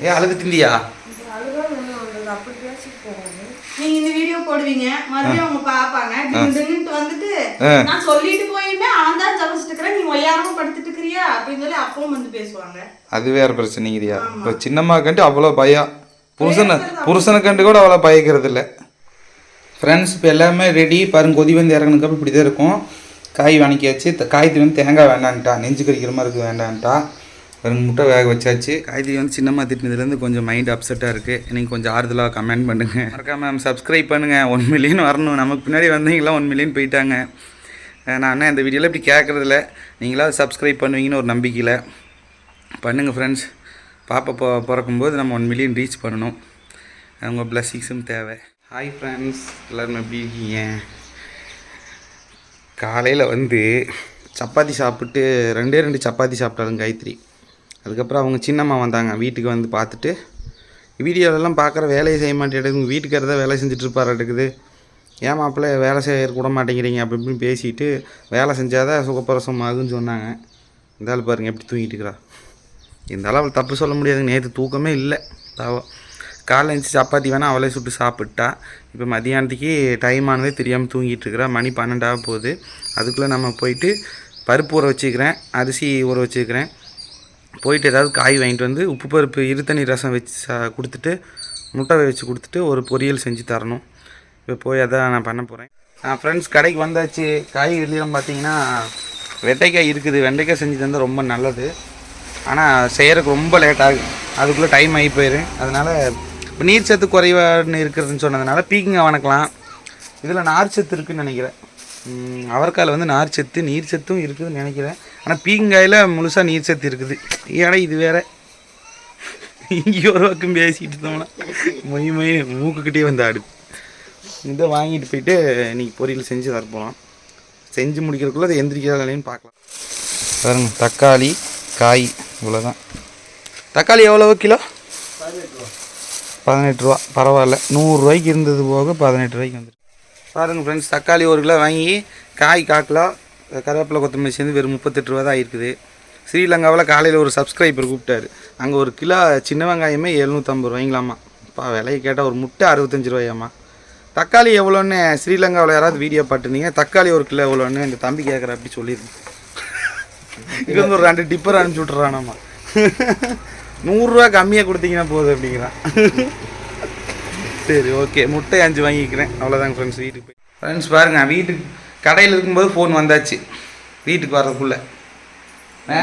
ஏன் அழுதுட்டியா நீங்க இந்த வீடியோ போடுவீங்க. மறுபடியும் அவங்க பாப்பாங்க. திடீர்னு வந்துட்டு ஆ. நான் சொல்லிட்டு போயுமே அவன் தான் ஜபிச்சுட்டு இருக்கிறேன். நீ ஒய்யாரமா படுத்துட்டு இருக்கிறியா? அப்படின்னு சொல்லி அப்பவும் வந்து பேசுவாங்க. அது வேற பிரச்சனைங்கிறியா இப்போ சின்னம்மா கண்டு அவ்வளோ பயம். புருஷனை புருஷனை கண்டு கூட அவ்வளோ பயக்கிறது இல்லை ஃப்ரெண்ட்ஸ் இப்போ எல்லாமே ரெடி பாருங்க கொதி வந்து இறங்குனதுக்கு இப்படி தான் இருக்கும். காய் வணக்கியாச்சு த- காய்கறி வந்து தேங்காய் வேண்டான்ட்டா. நெஞ்சு கறிக்கிற மாதிரி இருக்குது வேண்டான்ட்டா. ரெண்டு முட்டை வேக வச்சாச்சு. காய்கறி வந்து சின்னம்மா திட்டினதுலேருந்து கொஞ்சம் மைண்ட் அப்செட்டாக இருக்குது நீங்கள் கொஞ்சம் ஆறுதலாக கமெண்ட் பண்ணுங்கள் மறக்காம சப்ஸ்கிரைப் பண்ணுங்கள் ஒன் மில்லியன் வரணும். நமக்கு பின்னாடி வந்தீங்களா ஒன் மில்லியன் போயிட்டாங்க. நான் என்ன இந்த வீடியோவில் இப்படி கேட்குறதில்ல நீங்களாவது சப்ஸ்கிரைப் பண்ணுவீங்கன்னு ஒரு நம்பிக்கையில் பண்ணுங்கள் ஃப்ரெண்ட்ஸ் பாப்பா போ பிறக்கும்போது நம்ம ஒன் மில்லியன் ரீச் பண்ணணும். அவங்க பிளஸ்ஸிங்ஸும் தேவை. ஹாய் ஃப்ரெண்ட்ஸ் எல்லோரும் எப்படி இருக்கீங்க? காலையில் வந்து சப்பாத்தி சாப்பிட்டு ரெண்டே ரெண்டு சப்பாத்தி சாப்பிட்டாலும் காயத்ரி. அதுக்கப்புறம் அவங்க சின்னம்மா வந்தாங்க வீட்டுக்கு வந்து பார்த்துட்டு வீடியோலெல்லாம் பார்க்குற வேலையை செய்ய மாட்டேங்குது உங்கள் வீட்டுக்காரர் தான் வேலை செஞ்சுட்டு இருப்பாராட்டுக்குது ஏன் மாப்பிள்ளை வேலை செய்ய கூட மாட்டேங்கிறீங்க அப்படி இப்படின்னு பேசிட்டு வேலை செஞ்சாதான் சுகப்பிரசவம் ஆகுன்னு சொன்னாங்க. இருந்தாலும் பாருங்கள் பாருங்க எப்படி தூங்கிட்டு இருக்கிறா இருந்தாலும் அவள் தப்பு சொல்ல முடியாதுங்க நேற்று தூக்கமே இல்லை பாவம். காலைல எழுந்துச்சி சப்பாத்தி வேணால் அவளே சுட்டு சாப்பிட்டா. இப்போ மதியானத்துக்கு டைம் ஆனதே தெரியாமல் தூங்கிட்டு இருக்கிறா. மணி பன்னெண்டாக போகுது. அதுக்குள்ளே நம்ம போயிட்டு பருப்பு ஊற வச்சுக்கிறேன் அரிசி ஊற வச்சுக்கிறேன். போயிட்டு ஏதாவது காய் வாங்கிட்டு வந்து உப்பு பருப்பு இருத்தண்ணி ரசம் வச்சு சா கொடுத்துட்டு முட்டை வச்சு கொடுத்துட்டு ஒரு பொரியல் செஞ்சு தரணும். இப்போ போய் அதான் நான் பண்ண போகிறேன் ஃப்ரெண்ட்ஸ் கடைக்கு வந்தாச்சு. காய்கறிலாம் பார்த்தீங்கன்னா வெண்டைக்காய் இருக்குது. வெண்டைக்காய் செஞ்சு தந்தால் ரொம்ப நல்லது. ஆனால் செய்கிறதுக்கு ரொம்ப லேட் ஆகும் அதுக்குள்ளே டைம் ஆகி போயிடும் அதனால் இப்போ நீர் சத்து குறைவான்னு இருக்கிறதுன்னு சொன்னதுனால பீக்கிங்காக வணக்கலாம். இதில் நார் சத்து இருக்குன்னு நினைக்கிறேன். அவரைக்காயில் வந்து நார் சத்து நீர் சத்தும் இருக்குதுன்னு நினைக்கிறேன். ஆனால் பீங்காயில் முழுசாக நீர் சத்து இருக்குது. ஏடா இது வேற. இங்கே ஒரு பக்கம் பேசிட்டு இருந்தோம்னா மொய் மொய் மூக்குக்கிட்டே வந்து ஆடு இதை வாங்கிட்டு போயிட்டு இன்னைக்கு பொரியல் செஞ்சு தர போகலாம் செஞ்சு முடிக்கிறதுக்குள்ளே அதை எந்திரிக்கிறாங்களேன்னு பார்க்கலாம். பாருங்க தக்காளி காய் இவ்வளோதான் தக்காளி எவ்வளோ கிலோ? பதினெட்டு ரூபா. பரவாயில்ல. நூறுரூவாய்க்கு இருந்தது போக பதினெட்டு ரூபாய்க்கு வந்துருக்கு. பாருங்கள் ஃப்ரெண்ட்ஸ் தக்காளி ஒரு கிலோ வாங்கி காய் கால் கிலோ. கருவேப்பிலை கொத்தமல்லி சேர்ந்து வெறும் முப்பத்தெட்டு ரூபா தான் இருக்குது ஸ்ரீலங்காவில் காலையில் ஒரு சப்ஸ்கிரைபர் கூப்பிட்டாரு. அங்கே ஒரு கிலோ சின்ன வெங்காயமே எழுநூற்றம்பது ரூபாய்ங்களாம்மா இப்போ விலையை கேட்டால் ஒரு முட்டை அறுபத்தஞ்சு ரூபாயாம்மா. தக்காளி எவ்வளோன்னு ஸ்ரீலங்காவில் யாராவது வீடியோ பார்த்துருந்தீங்க? தக்காளி ஒரு கிலோ எவ்வளோன்னு இந்த தம்பி கேட்குற அப்படி சொல்லியிருந்தேன் இது வந்து ஒரு ரெண்டு டிப்பர் அனுப்பிச்சி விட்றானாம்மா நூறுரூவா கம்மியாக கொடுத்தீங்கன்னா போதும் அப்படிங்கிறான். சரி ஓகே முட்டை அஞ்சு வாங்கிக்கிறேன். அவ்வளோதாங்க ஃப்ரெண்ட்ஸ் வீட்டுக்கு போய். ஃப்ரெண்ட்ஸ் பாருங்கள் வீட்டுக்கு கடையில் இருக்கும்போது ஃபோன் வந்தாச்சு. வீட்டுக்கு வர்றதுக்குள்ளே. ஆ?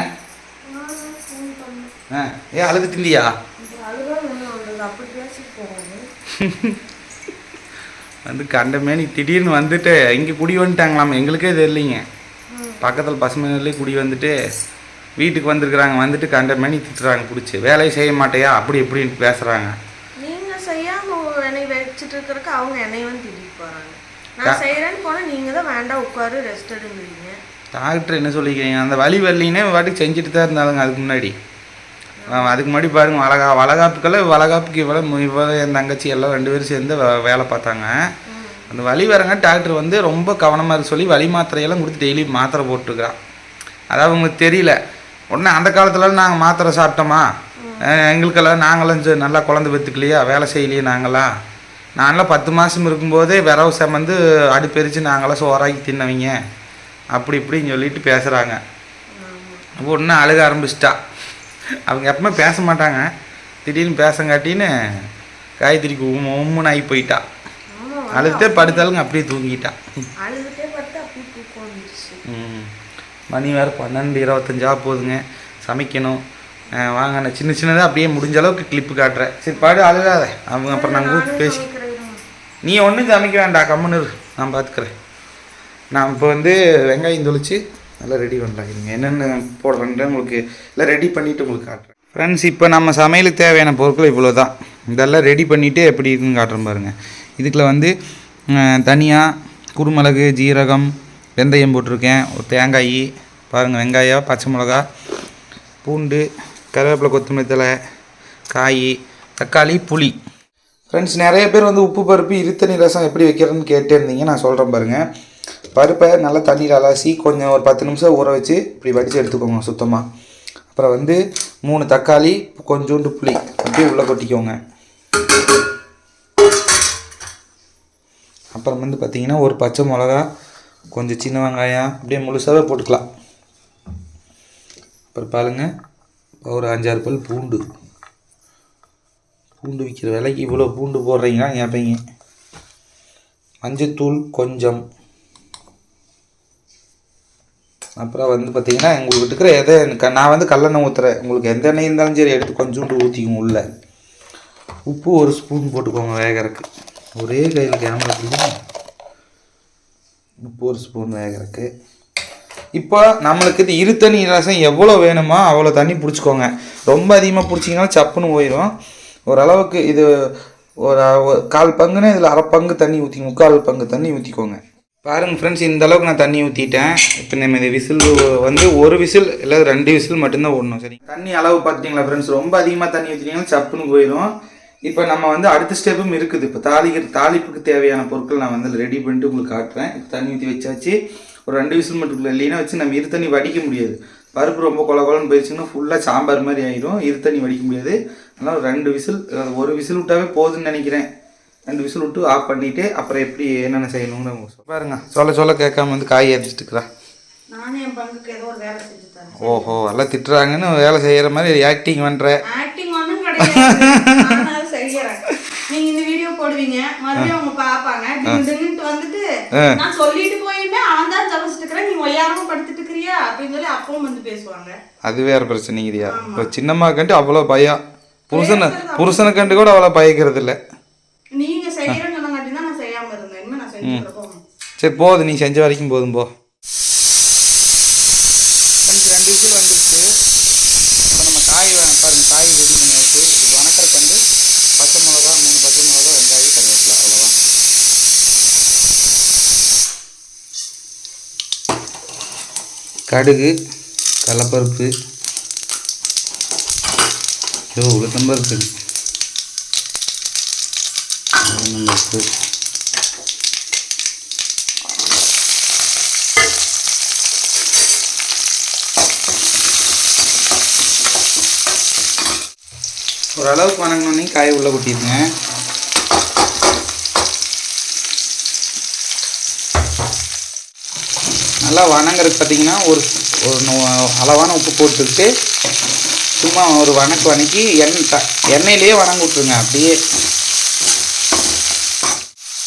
ஆ. ஏ திந்தியா வந்து கண்டமேனி திடீர்னு வந்துட்டு இங்கே குடி வந்துட்டாங்களாம். எங்களுக்கே தெரியலிங்க. பக்கத்தில் பசுமையிலே குடி வந்துட்டு வீட்டுக்கு வந்திருக்கிறாங்க. வந்துட்டு கண்டமேனி திட்டுறாங்க பிடிச்சி வேலையை செய்ய மாட்டேயா? அப்படி இப்படின்னு பேசுகிறாங்க நீங்கள் செய்யாமல் என்னை வச்சுட்டு இருக்கிறதுக்கு அவங்க என்னை வந்து திட்டிட்டு போகிறாங்க நான் செய்யறேன்னு போனா நீங்க தான் வேண்டாம் உட்காரு ரெஸ்ட் எடுங்கிறீங்க. டாக்டர் என்ன சொல்லிக்கிறீங்க? அந்த வலி வரலினே வாட்டுக்கு செஞ்சுட்டு தான் இருந்தாலுங்க அதுக்கு முன்னாடி. அதுக்கு முன்னாடி பாருங்க வளகா வளகாப்புக்கெல்லாம் வளகாப்புக்கு இவ்வளோ இவ்வளோ என் தங்கச்சி எல்லாம் ரெண்டு பேரும் சேர்ந்து வேலை பார்த்தாங்க. அந்த வலி வரங்க டாக்டர் வந்து ரொம்ப கவனமாக இருக்க சொல்லி வலி மாத்திரையெல்லாம் கொடுத்து டெய்லி மாத்திரை போட்டுருக்குறான். அதாவது அவங்களுக்கு தெரியல. உடனே அந்த காலத்துலலாம் நாங்கள் மாத்திரை சாப்பிட்டோமா? எங்களுக்கெல்லாம் நாங்களும் நல்லா குழந்தை பெற்றுக்கலையா வேலை செய்யலையே நாங்களாம் நான்லாம் பத்து மாதம் இருக்கும்போதே விரவு சமந்து அடுப்பெரிச்சு நாங்களாம் சோறாக்கி தின்னவங்க. அப்படி இப்படின்னு சொல்லிட்டு பேசுகிறாங்க ஒன்று அழுக ஆரம்பிச்சிட்டா. அவங்க எப்பவுமே பேச மாட்டாங்க. திடீர்னு பேசங்காட்டின்னு காயத்ரிக்கு உம் உம்முன்னு ஆகி போயிட்டா. அழுதுட்டே படுத்தாலுங்க அப்படியே தூங்கிட்டா. மணி வேறு பன்னெண்டு இருபத்தஞ்சா போகுதுங்க சமைக்கணும். வாங்க நான் சின்ன சின்னதாக அப்படியே முடிஞ்ச அளவுக்கு கிளிப்பு காட்டுறேன். சரி பாடு அழுகாத. அவங்க அப்புறம் நாங்கள் பேசி நீ ஒன்றும் சமைக்க வேண்டாம் கம்முன்னு நான் பார்த்துக்கிறேன் நான் இப்போ வந்து வெங்காயம் தொளிச்சு நல்லா ரெடி பண்ணலாம் இருங்க என்னென்ன போடுறேன்ட்டு உங்களுக்கு எல்லாம் ரெடி பண்ணிவிட்டு உங்களுக்கு காட்டுறேன். ஃப்ரெண்ட்ஸ் இப்போ நம்ம சமையலுக்கு தேவையான பொருட்கள் இவ்வளோ தான் இதெல்லாம் ரெடி பண்ணிவிட்டு எப்படி இருக்குன்னு காட்டுறேன் பாருங்கள் இதுக்குள்ள வந்து தனியாக குருமிளகு ஜீரகம் வெந்தயம் போட்டிருக்கேன். ஒரு தேங்காய் பாருங்கள் வெங்காயம் பச்சை மிளகா பூண்டு கருவேப்பிலை கொத்தமல்லி தழை காய் தக்காளி புளி. ஃப்ரெண்ட்ஸ் நிறைய பேர் வந்து உப்பு பருப்பு இருத்தணி ரசம் எப்படி வைக்கிறதுன்னு கேட்டே இருந்தீங்க. நான் சொல்கிறேன் பாருங்கள் பருப்பை நல்லா தண்ணியில் அலசி கொஞ்சம் ஒரு பத்து நிமிஷம் ஊற வச்சு இப்படி வடித்து எடுத்துக்கோங்க சுத்தமாக அப்புறம் வந்து மூணு தக்காளி கொஞ்சோண்டு புளி அப்படியே உள்ளே கொட்டிக்கோங்க. அப்புறம் வந்து பார்த்திங்கன்னா ஒரு பச்சை மிளகா கொஞ்சம் சின்ன வெங்காயம் அப்படியே முழுசாகவே போட்டுக்கலாம். அப்புறம் பாருங்கள் ஒரு அஞ்சாறு பல் பூண்டு. பூண்டு விற்கிற விலைக்கு இவ்வளோ பூண்டு போடுறீங்கன்னா கேட்பீங்க மஞ்சத்தூள் கொஞ்சம். அப்புறம் வந்து பார்த்திங்கன்னா உங்களுக்கு இருக்கிற எதை எனக்கு நான் வந்து கல்லெண்ணெய் ஊற்றுறேன் உங்களுக்கு எந்த எண்ணெய் இருந்தாலும் சரி எடுத்து கொஞ்சோண்டு ஊற்றிக்கோங்க உள்ள. உப்பு ஒரு ஸ்பூன் போட்டுக்கோங்க வேகறக்கு ஒரே கையில் கேமரா பிடிக்கும் உப்பு ஒரு ஸ்பூன் வேகறக்கு இப்போ நம்மளுக்கு இது இரு தண்ணி ரசம் எவ்வளோ வேணுமோ அவ்வளோ தண்ணி பிடிச்சிக்கோங்க. ரொம்ப அதிகமாக பிடிச்சிங்கன்னா சப்புன்னு போயிடும் ஓரளவுக்கு இது ஒரு கால் பங்குன்னா இதில் அரை பங்கு தண்ணி ஊற்றி முக்கால் பங்கு தண்ணி ஊற்றிக்கோங்க பாருங்கள் ஃப்ரெண்ட்ஸ் இந்த அளவுக்கு நான் தண்ணி ஊற்றிட்டேன் இப்போ நம்ம இந்த விசில் வந்து ஒரு விசில் இல்லை ரெண்டு விசில் மட்டும்தான் ஓடணும் சரி தண்ணி அளவு பார்த்தீங்களா ஃப்ரெண்ட்ஸ் ரொம்ப அதிகமாக தண்ணி ஊற்றினீங்கன்னா சப்புன்னு போயிடும். இப்போ நம்ம வந்து அடுத்த ஸ்டெப்பும் இருக்குது. இப்போ தாளிக்கிற தாளிப்புக்கு தேவையான பொருட்கள் நான் வந்து ரெடி பண்ணிட்டு உங்களுக்கு காட்டுறேன். தண்ணி ஊற்றி வச்சாச்சு. ஒரு ரெண்டு விசில் மட்டும் இல்லைன்னா வச்சு நம்ம இரு தண்ணி வடிக்க முடியாது. பருப்பு ரொம்ப கொல கொலன்னு போயிடுச்சுன்னா ஃபுல்லாக சாம்பார் மாதிரி ஆயிடும் இரு தண்ணி வடிக்க முடியாது. அதனால் ரெண்டு விசில் ஒரு விசில் விட்டாவே போதும்னு நினைக்கிறேன். ரெண்டு விசில் விட்டு ஆஃப் பண்ணிவிட்டு அப்புறம் எப்படி என்னென்ன சொல்ல- பாருங்க. சொல்ல சொல்ல கேட்காம வந்து காய் அரிச்சிட்டு ஓஹோ எல்லாம் திட்டுறாங்கன்னு வேலை செய்கிற மாதிரி ஆக்டிங் பண்ணுற ஆக்டிங் ஒன்றும் கிடையாது. நான் அதை செய்யறேன். நீங்க இந்த வீடியோ போடுவீங்க. மறுபடியும் அவங்க பாப்பாங்க வந்துட்டு நான் சொல்லிட்டு போயுமே அவன் தான் இருக்கிறேன். நீ ஒய்யாரமா படுத்துட்டு அது வேற பிரச்சனைங்கிறியா? இப்போ சின்னம்மா கண்டு அவ்வளோ பயம் புருஷனை புருஷனை கண்டு கூட அவ்வளோ பயக்கிறது இல்லை சரி போதும் நீ செஞ்ச வரைக்கும் போதும் போ ரெண்டு விசில் வந்துருச்சு இப்போ நம்ம காய் வே- பாருங்க காய் ரெடி பண்ணியாச்சு இது வணக்கல் வந்து பச்சை மிளகா மூணு பச்சை மிளகா வெங்காயம் கருவேப்பிலை அவ்வளோதான் கடுகு கடலப்பருப்பு ஐயோ உளுத்தம்பருப்பு. உளுத்தம்பருப்பு. ஓரளவுக்கு வணங்கினோன்னே காயை உள்ளே கொட்டிடுங்க. நல்லா வணங்குறதுக்கு பார்த்தீங்கன்னா ஒரு அளவான உப்பு போட்டுட்டு சும்மா ஒரு வணக்கு வணக்கி எண்ணெய் த எண்ணெயிலேயே வணங்க விட்ருங்க அப்படியே.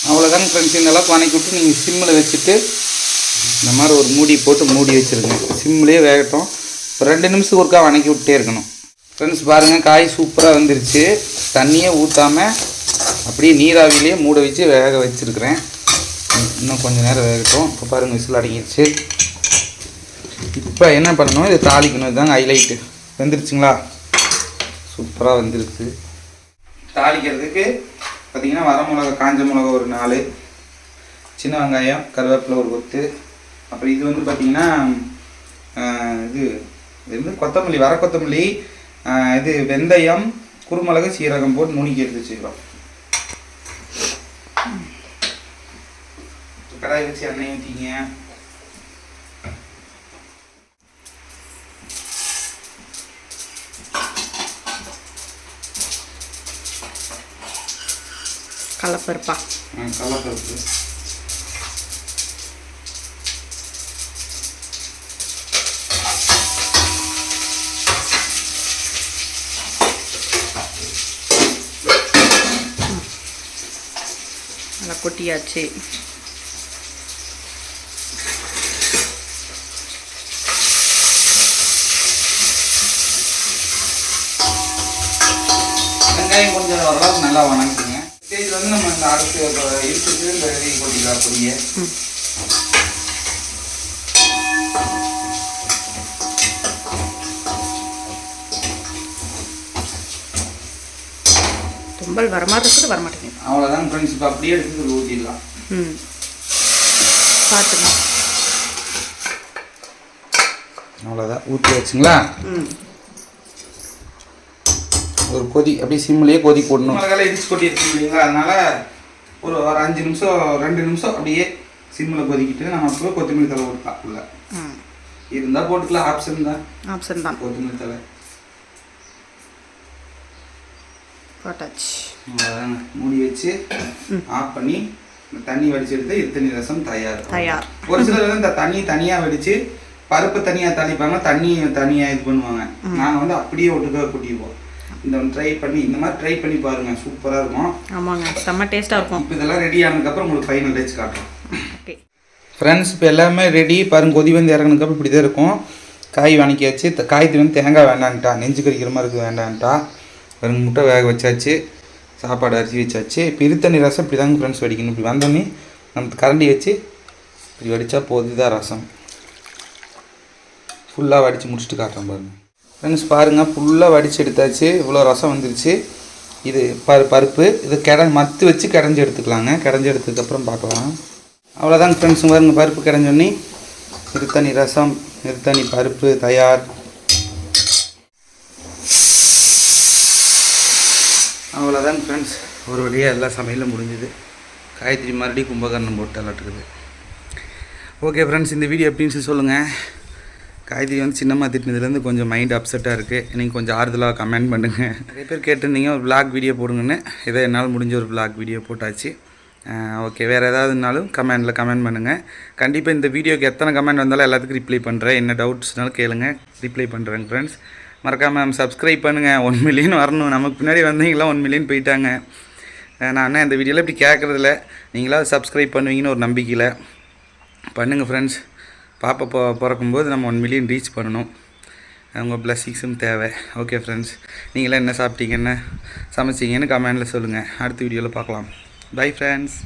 அவ்வளோதாங்க ஃப்ரெண்ட்ஸ் இந்த அளவுக்கு வணக்கி விட்டு நீங்கள் சிம்மில் வச்சுட்டு இந்த மாதிரி ஒரு மூடி போட்டு மூடி வச்சுருங்க. சிம்லேயே வேகட்டும். ஒரு ரெண்டு நிமிஷத்துக்கு ஒருக்கா வணக்கி விட்டே இருக்கணும். ஃப்ரெண்ட்ஸ் பாருங்கள் காய் சூப்பராக வந்துருச்சு. தண்ணியே ஊற்றாமல் அப்படியே நீராவிலேயே மூட வச்சு வேக வச்சுருக்கிறேன். இன்னும் கொஞ்சம் நேரம் வேகட்டும். இப்போ பாருங்கள் விசில் அடங்கிடுச்சு. இப்போ என்ன பண்ணணும்? இதை தாளிக்கணும். இதுதாங்க ஹைலைட்டு வெந்துருச்சுங்களா? சூப்பராக வெந்துருச்சு. தாளிக்கிறதுக்கு பார்த்தீங்கன்னா வர மிளகா காஞ்ச மிளகா ஒரு நாலு சின்ன வெங்காயம் கருவேப்பிலை ஒரு கொத்து. அப்புறம் இது வந்து பார்த்திங்கன்னா இது இது வந்து கொத்தமல்லி வர கொத்தமல்லி இது வெந்தயம் குருமிளகு சீரகம் போட்டு நுணுக்கி எடுத்து வச்சுக்கிறோம். கடாய் வச்சு எண்ணெய் ஊற்றிங்க கலப்பருப்பா கடலப்பருப்பு நல்லா கொட்டியாச்சு. வெங்காயம் கொஞ்சம் ஓரளவுக்கு நல்லா வணங்குங்க. ஸ்டேஜ் வந்து நம்ம இந்த அடுத்து இருக்குது இந்த ரெடி கொட்டிக்கலாம் அப்படியே தும்பல் வர மாதிரி இருக்குது வர மாட்டேங்குது. அவ்வளோதான் ஃப்ரெண்ட்ஸ் இப்போ அப்படியே எடுத்து ஊற்றிடலாம் ம். பார்த்துங்க அவ்வளோதான் ஊற்றி வச்சுங்களா? ம். ஒரு கொதி அப்படியே சிம்லேயே கொதி போடணும். மிளகால இடிச்சு கொட்டி இருக்கு இல்லைங்களா? அதனால ஒரு ஒரு அஞ்சு நிமிஷம் ரெண்டு நிமிஷம் அப்படியே சிம்மில் கொதிக்கிட்டு நம்ம அப்புறம் கொத்தமல்லி தலை போட்டுக்கலாம் உள்ள. இருந்தால் போட்டுக்கலாம் ஆப்ஷன் தான். ஆப்ஷன் தான். கொத்தமல்லி தலை போட்டாச்சு. மூடி வச்சு ஆஃப் பண்ணி இந்த தண்ணி வடிச்சு எடுத்து இருத்தணி ரசம் தயார்? தயார். ஒரு சிலர் இந்த தண்ணி தனியாக வடித்து பருப்பு தனியாக தாளிப்பாங்க தண்ணி தனியாக இது பண்ணுவாங்க. நாங்கள் வந்து அப்படியே ஒட்டுக்காக கூட்டிப்போம் இந்த ட்ரை பண்ணி இந்த மாதிரி ட்ரை பண்ணி பாருங்க. சூப்பராக இருக்கும். ஆமாங்க. செம்ம டேஸ்ட்டாக இருக்கும். இப்போ இதெல்லாம் ரெடி ஆனதுக்கப்புறம் உங்களுக்கு ஃபைனல் டச் காட்டுறோம். ஓகே ஃப்ரெண்ட்ஸ் இப்போ எல்லாமே ரெடி பாருங்க கொதி வந்து இறங்குனதுக்கப்புறம் இப்படி தான் இருக்கும். காய் வணக்கியாச்சு த- காய்க்கு வந்து தேங்காய் வேண்டான்ட்டா. நெஞ்சு கறிக்கிற மாதிரி இருக்குது வேண்டான்ட்டா. பாருங்க முட்டை வேக வச்சாச்சு. சாப்பாடு அரிசி வச்சாச்சு. இப்போ இருத்தண்ணி ரசம் இப்படி தாங்க ஃப்ரெண்ட்ஸ் வடிக்கணும். இப்படி வந்தோடனே நம்ம கரண்டி வச்சு இப்படி வடித்தா போதும் இதான் ரசம் ஃபுல்லாக வடித்து முடிச்சுட்டு காட்டுறேன் பாருங்க. ஃப்ரெண்ட்ஸ் பாருங்கள் ஃபுல்லாக வடித்து எடுத்தாச்சு இவ்வளோ ரசம் வந்துருச்சு. இது பரு பருப்பு இது கிட மத்து வச்சு கிடஞ்சி எடுத்துக்கலாங்க. கடைஞ்சி எடுத்ததுக்கப்புறம் பார்க்கலாம் அவ்வளோதாங்க ஃப்ரெண்ட்ஸ் பாருங்கள் பருப்பு கடைஞ்சோன்னே. இருத்தனி ரசம் நிறுத்தணி பருப்பு தயார். அவ்வளோதாங்க ஃப்ரெண்ட்ஸ் ஒரு வழியாக எல்லா சமையலும் முடிஞ்சுது. காயத்ரி மறுபடியும் கும்பகர்ணம் போட்டு அல்லாட்டுக்குது ஓகே ஃப்ரெண்ட்ஸ் இந்த வீடியோ எப்படின்னு சொல்லி சொல்லுங்கள் காயத்ரி வந்து சின்னம்மா திட்டினதுலேருந்து கொஞ்சம் மைண்ட் அப்செட்டாக இருக்குது நீங்கள் கொஞ்சம் ஆறுதலாக கமெண்ட் பண்ணுங்கள் நிறைய பேர் கேட்டிருந்தீங்க ஒரு vlog வீடியோ போடுங்கன்னு. இதை என்னால் முடிஞ்ச ஒரு vlog வீடியோ போட்டாச்சு. ஓகே வேறு ஏதாவதுனாலும் கமெண்டில் கமெண்ட் பண்ணுங்கள் கண்டிப்பாக இந்த வீடியோக்கு எத்தனை கமெண்ட் வந்தாலும் எல்லாத்துக்கும் ரிப்ளை பண்ணுறேன் என்ன டவுட்ஸ்னாலும் கேளுங்க. ரிப்ளை பண்ணுறேங்க ஃப்ரெண்ட்ஸ் மறக்காமல் சப்ஸ்கிரைப் பண்ணுங்கள் ஒன் மில்லியன் வரணும். நமக்கு பின்னாடி வந்தீங்களா ஒன் மில்லியன் போயிட்டாங்க. நான் என்ன இந்த வீடியோவில் இப்படி கேட்குறதில்ல நீங்களாவது சப்ஸ்கிரைப் பண்ணுவீங்கன்னு ஒரு நம்பிக்கையில். பண்ணுங்கள் ஃப்ரெண்ட்ஸ் பாப்பா பொ பிறக்கும்போது நம்ம ஒன் மில்லியன் ரீச் பண்ணணும். உங்கள் பிளஸ்ஸிங்ஸும் தேவை. ஓகே ஃப்ரெண்ட்ஸ் நீங்களாம் என்ன சாப்பிட்டீங்க என்ன சமைச்சிங்கன்னு கமெண்டில் சொல்லுங்கள் அடுத்த வீடியோவில் பார்க்கலாம் பை ஃப்ரெண்ட்ஸ்